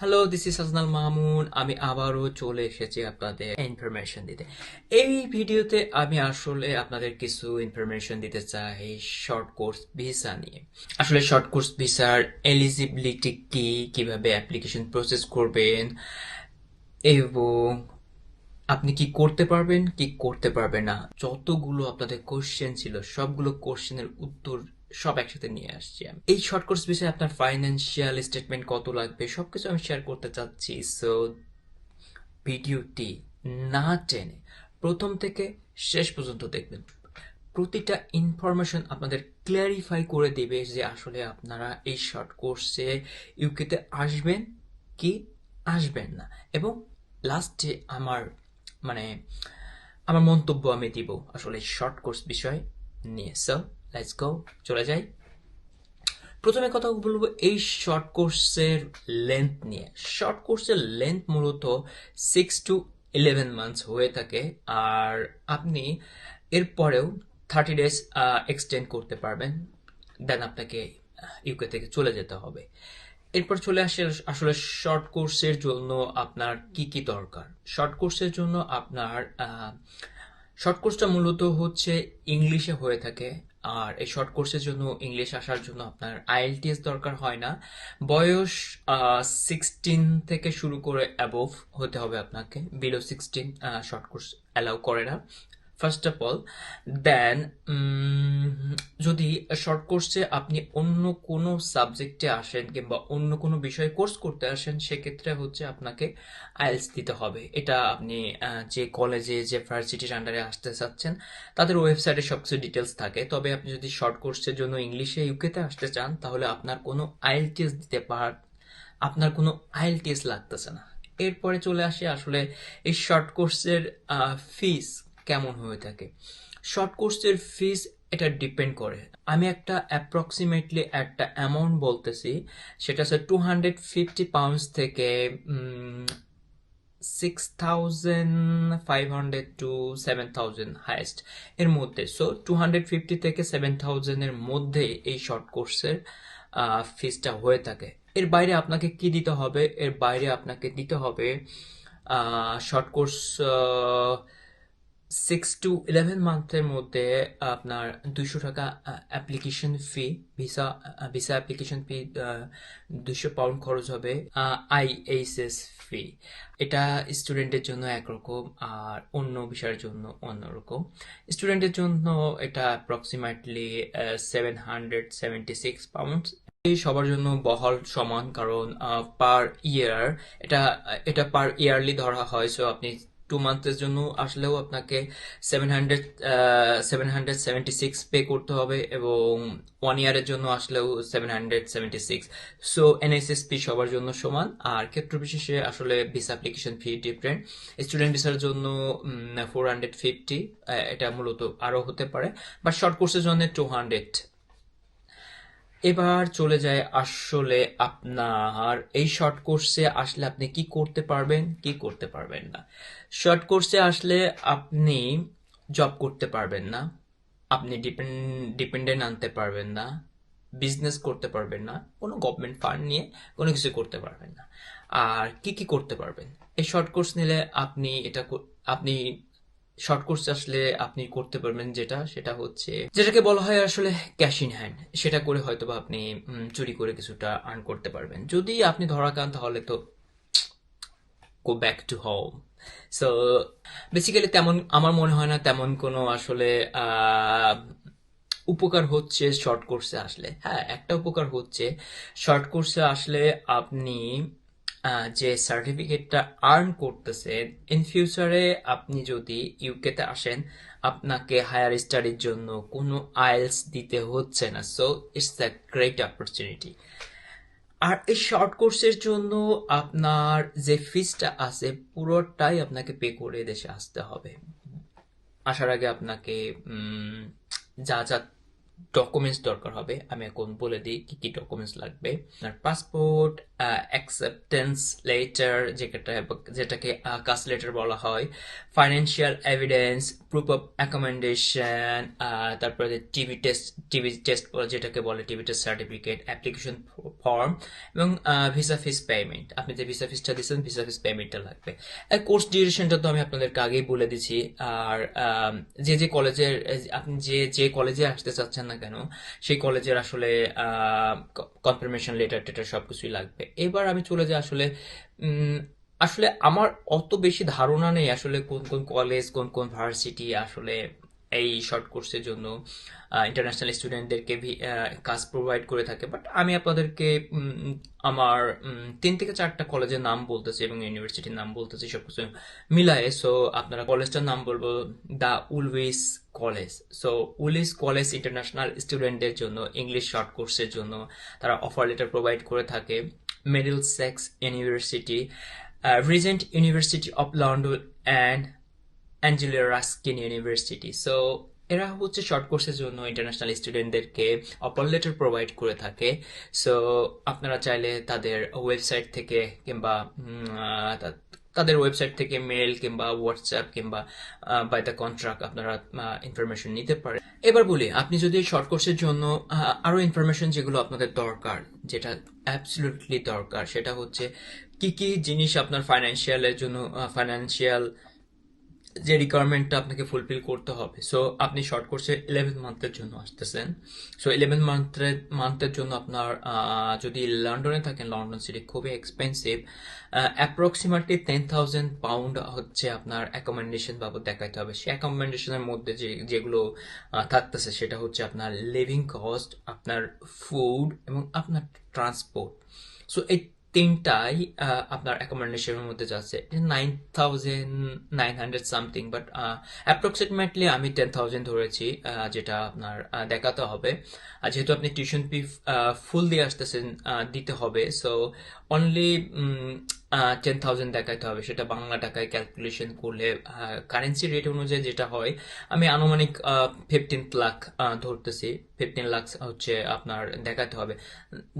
Hello this is Hasnal Mahmud আমি আবারও চলে এসেছি আপনাদের ইনফরমেশন দিতে। এই ভিডিওতে আমি আসলে আপনাদের কিছু ইনফরমেশন দিতে চাই শর্ট কোর্স ভিসা নিয়ে। আসলে শর্ট কোর্স ভিসার এলিজিবিলিটি কি, কীভাবে অ্যাপ্লিকেশন প্রসেস করবেন, এবং আপনি কি করতে পারবেন, কি করতে পারবেন না? যতগুলো আপনাদের কোশ্চেন ছিল, সবগুলো কোশ্চেনের উত্তর সব একসাথে নিয়ে আসছি আমি। এই শর্ট কোর্স বিষয়ে আপনার ফাইন্যান্সিয়াল স্টেটমেন্ট কত লাগবে, সবকিছু আমি শেয়ার করতে চাচ্ছি। সো ভিডিওটি না টেনে প্রথম থেকে শেষ পর্যন্ত দেখবেন। প্রতিটা ইনফরমেশন আপনাদের ক্লিয়ারিফাই করে দেবে যে আসলে আপনারা এই শর্ট কোর্সে ইউকেতে আসবেন কি আসবেন না। এবং লাস্টে আমার মানে আমার মন্তব্য আমি দিব আসলে শর্ট কোর্স বিষয় নিয়ে। সো লেটস গো চলে যাই। প্রথমে কথা বলব এই শর্ট কোর্সের লেন্থ নিয়ে। শর্ট কোর্সের লেন্থ মূলত সিক্স টু ইলেভেন মান্থস হয়ে থাকে আর আপনি এরপরেও থার্টি ডেজ এক্সটেন্ড করতে পারবেন। দেন আপনাকে ইউকে থেকে চলে যেতে হবে। এরপর চলে আসে আসলে শর্ট কোর্সের জন্য আপনার কি কি দরকার? শর্ট কোর্সের জন্য আপনার শর্ট কোর্সটা মূলত হচ্ছে ইংলিশে হয়ে থাকে। আর এই শর্ট কোর্সের জন্য ইংলিশ আসার জন্য আপনার আইএলটিএস দরকার হয় না। বয়স সিক্সটিন থেকে শুরু করে অ্যাবোভ হতে হবে আপনাকে। Below sixteen short course allow করে না। ফার্স্ট অফ অল দেন যদি শর্ট কোর্সে আপনি অন্য কোনো সাবজেক্টে আসেন কিংবা অন্য কোনো বিষয়ে কোর্স করতে আসেন, সেক্ষেত্রে হচ্ছে আপনাকে আইএলস দিতে হবে। এটা আপনি যে কলেজে যে ভার্সিটির আন্ডারে আসতে চাচ্ছেন, তাদের ওয়েবসাইটে সব কিছু ডিটেলস থাকে। তবে আপনি যদি শর্ট কোর্সের জন্য ইংলিশে ইউকেতে আসতে চান, তাহলে আপনার কোনো আইএলটিএস দিতে পার, আপনার কোনো আইএলটিএস লাগতেছে না। এরপরে চলে আসে আসলে এই শর্ট কোর্সের ফিস কেমন হয়ে থাকে। শর্ট কোর্সের ফিস এটা ডিপেন্ড করে। আমি একটা অ্যাপ্রক্সিমেটলি একটা অ্যামাউন্ট বলতেছি, সেটা হচ্ছে টু হান্ড্রেড ফিফটি পাউন্ডস থেকে six thousand five hundred to seven thousand highest এর মধ্যে। সো টু হান্ড্রেড ফিফটি থেকে সেভেন থাউজেন্ডের মধ্যে এই শর্ট কোর্সের ফিসটা হয়ে থাকে। এর বাইরে আপনাকে কি দিতে হবে? এর বাইরে আপনাকে দিতে হবে short course six to eleven মান্থের মধ্যে আপনার দুশো টাকা application fee visa visa application fee দুশো পাউন্ড খরচ হবে আইএইচএস ফি এটা স্টুডেন্টের জন্য একরকম, আর অন্য বিষয়ের জন্য অন্যরকম। স্টুডেন্টের জন্য এটা approximately seven hundred seventy six pounds সবার জন্য বহল সমান, কারণ পার ইয়ার এটা এটা পার ইয়ারলি ধরা হয় সো আপনি টু মান্থের জন্য আসলেও আপনাকে seven hundred seven hundred seventy six pay করতে হবে এবং ওয়ান ইয়ারের জন্য আসলেও seven hundred seventy six so NSSP সবার জন্য সমান, আর ক্ষেত্র বিশেষে আসলে visa application fee different student ভিসার জন্য ফোর হান্ড্রেড ফিফটি এটা মূলত আরও হতে পারে। বা শর্ট কোর্সের জন্য টু হান্ড্রেড এবার চলে যায় আসলে আপনার। এই শর্ট কোর্সে আসলে আপনি কি করতে পারবেন, কি করতে পারবেন না? শর্ট কোর্সে আসলে আপনি জব করতে পারবেন না, আপনি ডিপেন্ডেন্ট আনতে পারবেন না বিজনেস করতে পারবেন না, কোনো গভর্নমেন্ট ফান্ড নিয়ে কোনো কিছু করতে পারবেন না। আর কি কি করতে পারবেন? এই শর্ট কোর্স নিলে আপনি এটা আপনি শর্ট কোর্স আসলে আপনি করতে পারবেন যেটা, সেটা হচ্ছে, যেটাকে বলা হয় আসলে ক্যাশ ইন হ্যান্ড সেটা করে হয়তো বা আপনি চুরি করে কিছুটা আর্ন করতে পারবেন। যদি আপনি ধরা খান তাহলে তো go back to home so basically তেমন, আমার মনে হয় না তেমন কোনো আসলে উপকার হচ্ছে শর্ট কোর্সে আসলে। হ্যাঁ একটা উপকার হচ্ছে শর্ট কোর্সে আসলে আপনি যে সার্টিফিকেটটা আর্ন করতেছেন ইন ফিউচারে আপনি যদি ইউকেতে আসেন, আপনাকে হায়ার স্টাডির জন্য কোনো আইএলস দিতে হচ্ছে না। So it's the great opportunity আর এই শর্ট কোর্সের জন্য আপনার যে ফিসটা আছে, পুরোটাই আপনাকে পে করে দেশে আসতে হবে। আসার আগে আপনাকে যা যা ডকুমেন্টস দরকার হবে। আমি এখন বলে দিই কি কি ডকুমেন্টস লাগবে। আপনার পাসপোর্ট অ্যাকসেপ্টেন্স লেটার যেটা যেটাকে কাস্ট লেটার বলা হয়। Financial evidence proof of accommodation তারপরে টিভি টেস্ট টিভি টেস্ট যেটাকে বলে TB test certificate application form এবং ভিসা ফিস পেমেন্ট আপনি যে ভিসা ফিসটা দিচ্ছেন ভিসা ফিস পেমেন্টটা লাগবে। কোর্স ডিউরেশনটা তো আমি আপনাদেরকে আগেই বলে দিচ্ছি আর যে যে কলেজের আপনি যে যে কলেজে আসতে চাচ্ছেন না কেন, সেই কলেজের আসলে কনফার্মেশন লেটার টেটার সবকিছুই লাগবে। এবার আমি চলে যাই আসলে আসলে আমার অত বেশি ধারণা নেই আসলে কোন কোন কলেজ কোন কোন ভার্সিটি আসলে এই শর্ট কোর্সের জন্য ইন্টারন্যাশনাল স্টুডেন্টদেরকে কাজ প্রোভাইড করে থাকে। বাট আমি আপনাদেরকে আমার তিন থেকে চারটা কলেজের নাম বলতেছি এবং ইউনিভার্সিটির নাম বলতেছি, সবকিছু মিলায়ে। সো আপনারা কলেজটার নাম বলব, the Woolwich college. So Woolwich college international স্টুডেন্টদের জন্য ইংলিশ শর্ট কোর্সের জন্য, তারা অফার লেটার প্রোভাইড করে থাকে। Middlesex university Regent university of London and Anglia Ruskin university so এরা হচ্ছে শর্ট কোর্সের জন্য ইন্টারন্যাশনাল স্টুডেন্টদেরকে অপার লেটার প্রোভাইড করে থাকে। সো আপনারা চাইলে তাদের ওয়েবসাইট থেকে কিংবা তাদের ওয়েবসাইট থেকে মেল কিংবা হোয়াটসঅ্যাপ কিংবা বাই দ্য কন্ট্রাক্ট আপনারা ইনফরমেশন নিতে পারেন। এবার বলি, আপনি যদি শর্ট কোর্সের জন্য আরও আরও ইনফরমেশন যেগুলো আপনাদের দরকার, যেটা অ্যাবসলিউটলি দরকার, সেটা হচ্ছে কি কি জিনিস আপনার ফাইন্যান্সিয়ালের জন্য ফাইন্যান্সিয়াল যে রিকোয়ারমেন্টটা আপনাকে ফুলফিল করতে হবে। সো আপনি শর্ট কোর্সে ইলেভেন মান্থের জন্য আসতেছেন। সো ইলেভেন মান্থের মান্থের জন্য আপনার যদি লন্ডনে থাকেন লন্ডন সিটি খুবই expensive approximately ten thousand pound হচ্ছে আপনার অ্যাকোমোডেশন বাবদ দেখাইতে হবে। সেই অ্যাকোমোডেশনের মধ্যে যে, যেগুলো থাকতেছে, সেটা হচ্ছে আপনার লিভিং কস্ট আপনার ফুড এবং আপনার ট্রান্সপোর্ট সো এই তিনটাই আপনার অ্যাকোমোডেশনের মধ্যে যাচ্ছে। Nine thousand nine hundred something but approximately আমি টেন থাউজেন্ড ধরেছি যেটা আপনার দেখাতে হবে। আর যেহেতু আপনি টিউশন ফি ফুল দিয়ে আসতেছেন দিতে হবে সো অনলি টেন থাউজেন্ড দেখাতে হবে। সেটা বাংলা টাকায় ক্যালকুলেশন করলে কারেন্সি রেট অনুযায়ী যেটা হয়, আমি আনুমানিক ফিফটিন লাখ ধরতেছি। ফিফটিন লাখ হচ্ছে আপনার দেখাতে হবে।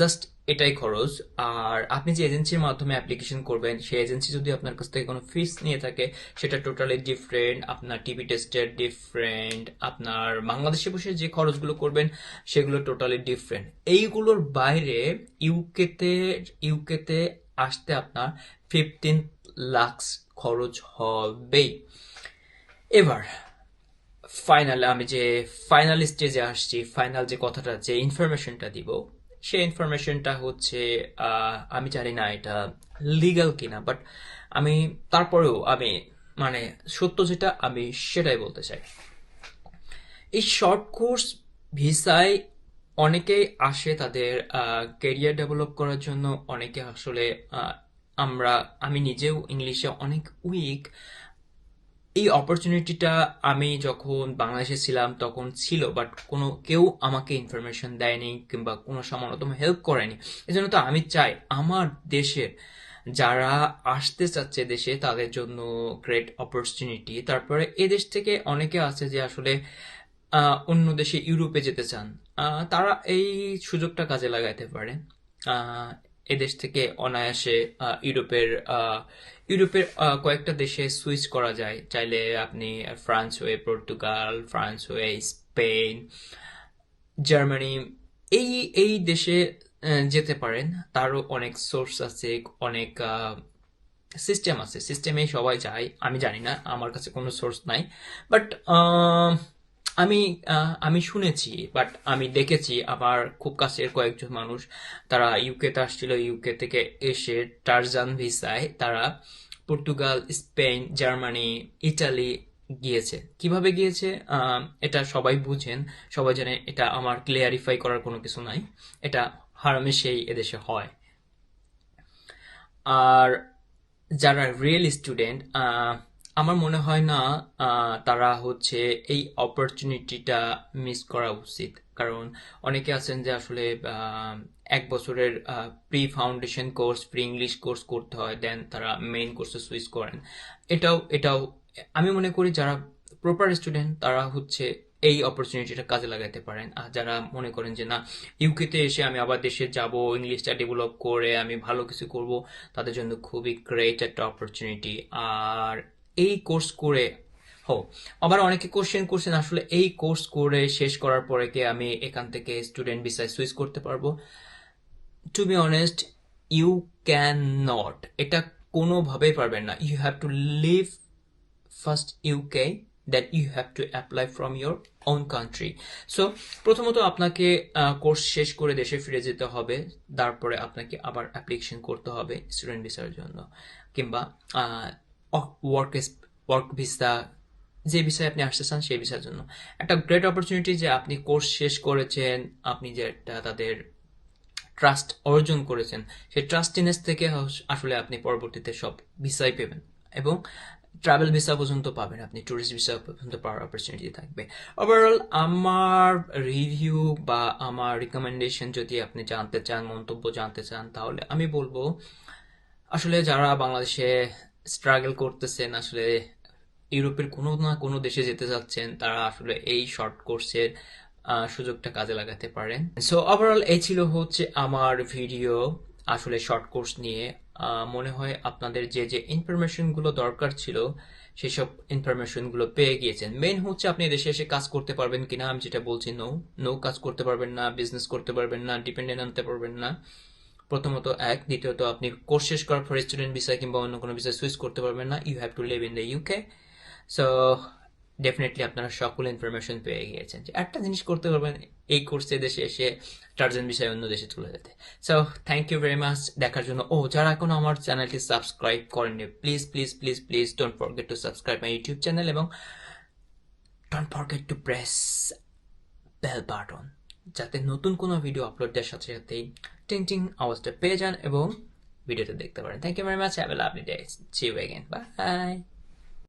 জাস্ট এটাই খরচ। আর আপনি যে এজেন্সির মাধ্যমে অ্যাপ্লিকেশন করবেন, সেই এজেন্সি যদি আপনার কাছ থেকে কোনো ফিস নিয়ে থাকে, সেটা টোটালি ডিফারেন্ট আপনার টিভি টেস্টের ডিফারেন্ট আপনার বাংলাদেশে বসে যে খরচগুলো করবেন, সেগুলো টোটালি ডিফারেন্ট এইগুলোর বাইরে ইউকেতে ইউকেতে আসতে আপনার ফিফটিন লাক্স খরচ হবেই। এবার ফাইনাল আমি যে ফাইনাল স্টেজে আসছি ফাইনাল যে কথাটা, যে ইনফরমেশনটা দিব, সেই ইনফরমেশনটা হচ্ছে আমি জানি না এটা লিগাল কিনা বাট আমি তারপরেও আমি মানে সত্য যেটা, আমি সেটাই বলতে চাই। এই শর্ট কোর্স ভিসায় অনেকেই আসে তাদের কেরিয়ার ডেভেলপ করার জন্য। অনেকে আসলে আমরা, আমি নিজেও ইংলিশে অনেক উইক এই অপরচুনিটিটা আমি যখন বাংলাদেশে ছিলাম তখন ছিল বাট কোনো, কেউ আমাকে ইনফরমেশন দেয়নি কিংবা কোনো সামান্যতম হেল্প করেনি। এজন্য তো আমি চাই আমার দেশের যারা আসতে চাচ্ছে দেশে তাদের জন্য গ্রেট অপরচুনিটি তারপরে এদেশ থেকে অনেকে আছে যে আসলে অন্য দেশে ইউরোপে যেতে চান। তারা এই সুযোগটা কাজে লাগাইতে পারে। এদেশ থেকে অনায়াসে ইউরোপের ইউরোপের কয়েকটা দেশে সুইচ করা যায়। চাইলে আপনি ফ্রান্স হয়ে পর্তুগাল, ফ্রান্স হয়ে স্পেন, জার্মানি, এই এই দেশে যেতে পারেন। তারও অনেক সোর্স আছে, অনেক সিস্টেম আছে। সিস্টেমে সবাই যায়। আমি জানি না, আমার কাছে কোনো সোর্স নাই। বাট আমি আমি শুনেছি বাট আমি দেখেছি আমার খুব কাছের কয়েকজন মানুষ, তারা ইউকেতে আসছিল ইউকে থেকে এসে টার্জান ভিসায় তারা পর্তুগাল স্পেন জার্মানি ইটালি গিয়েছে। কীভাবে গিয়েছে? এটা সবাই বুঝেন, সবাই জানে এটা আমার ক্লিয়ারিফাই করার কোনো কিছু নাই, এটা হারমেশেই এদেশে হয়। আর যারা রিয়েল স্টুডেন্ট আমার মনে হয় না তারা হচ্ছে এই অপরচুনিটিটা মিস করা উচিত। কারণ অনেকে আছেন যে আসলে এক বছরের pre foundation course pre English course করতে হয় দেন তারা মেইন কোর্সে সুইচ করেন। এটাও এটাও, আমি মনে করি যারা প্রপার স্টুডেন্ট তারা হচ্ছে এই অপরচুনিটিটা কাজে লাগাতে পারেন। আর যারা মনে করেন যে না ইউকেতে এসে আমি আবার দেশে যাব ইংলিশটা ডেভেলপ করে আমি ভালো কিছু করব, তাদের জন্য খুবই গ্রেট একটা অপরচুনিটি আর এই কোর্স করে, হো, আবার অনেকে কোশ্চেন করছেন, আসলে এই কোর্স করে শেষ করার পরে কি আমি এখান থেকে স্টুডেন্ট ভিসায় সুইচ করতে পারব? To be honest you can not এটা কোনোভাবেই পারবেন না। You have to leave first UK that you have to apply from your own country so প্রথমত আপনাকে কোর্স শেষ করে দেশে ফিরে যেতে হবে। তারপরে আপনাকে আবার অ্যাপ্লিকেশন করতে হবে স্টুডেন্ট ভিসার জন্য। কিংবা ওয়ার্ক ওয়ার্ক ভিসা যে বিষয়ে আপনি আসতে চান সেই বিষয়ের জন্য। একটা গ্রেট অপরচুনিটি যে আপনি কোর্স শেষ করেছেন, আপনি যে একটা তাদের ট্রাস্ট অর্জন করেছেন, সেই ট্রাস্টিনেস থেকে আসলে আপনি পরবর্তীতে সব ভিসাই পেবেন এবং ট্রাভেল ভিসা পর্যন্ত পাবেন আপনি ট্যুরিস্ট ভিসা পর্যন্ত পাওয়ার অপরচুনিটি থাকবে। ওভারঅল আমার রিভিউ বা আমার রিকমেন্ডেশন যদি আপনি জানতে চান, মন্তব্য জানতে চান, তাহলে আমি বলব, আসলে যারা বাংলাদেশে স্ট্রাগল করতেছেন, আসলে ইউরোপের কোনো না কোনো দেশে যেতে যাচ্ছেন তারা আসলে এই শর্ট কোর্সের সুযোগটা কাজে লাগাতে পারেন। সো ওভারঅল এই ছিল হচ্ছে আমার ভিডিও আসলে শর্ট কোর্স নিয়ে। মনে হয় আপনাদের যে যে ইনফরমেশনগুলো দরকার ছিল, সেসব ইনফরমেশনগুলো পেয়ে গিয়েছেন। মেন হচ্ছে আপনি দেশে এসে কাজ করতে পারবেন কিনা, আমি যেটা বলছি নো নো কাজ করতে পারবেন না বিজনেস করতে পারবেন না ডিপেন্ডেন্ট আনতে পারবেন না। প্রথমত এক, দ্বিতীয়ত আপনি কোর্স শেষ করার পর স্টুডেন্ট ভিসা কিংবা অন্য কোনো ভিসা সুইচ করতে পারবেন না। You have to live in the UK so definitely আপনারা সকল ইনফরমেশন পেয়ে গিয়েছেন যে একটা জিনিস করতে পারবেন এই কোর্সে দেশে এসে টার্জেন বিষয়ে অন্য দেশে চলে যেতে। So thank you very much দেখার জন্য, ও, যারা এখনও আমার চ্যানেলটি সাবস্ক্রাইব করেননি please please please please don't forget to subscribe my YouTube channel এবং don't forget to press bell button যাতে নতুন কোনো ভিডিও আপলোড দেওয়ার সাথে সাথেই টিং টিং আওয়াজটা পেয়ে যান এবং ভিডিওটা দেখতে পারেন। Thank you very much have a lovely day see you again bye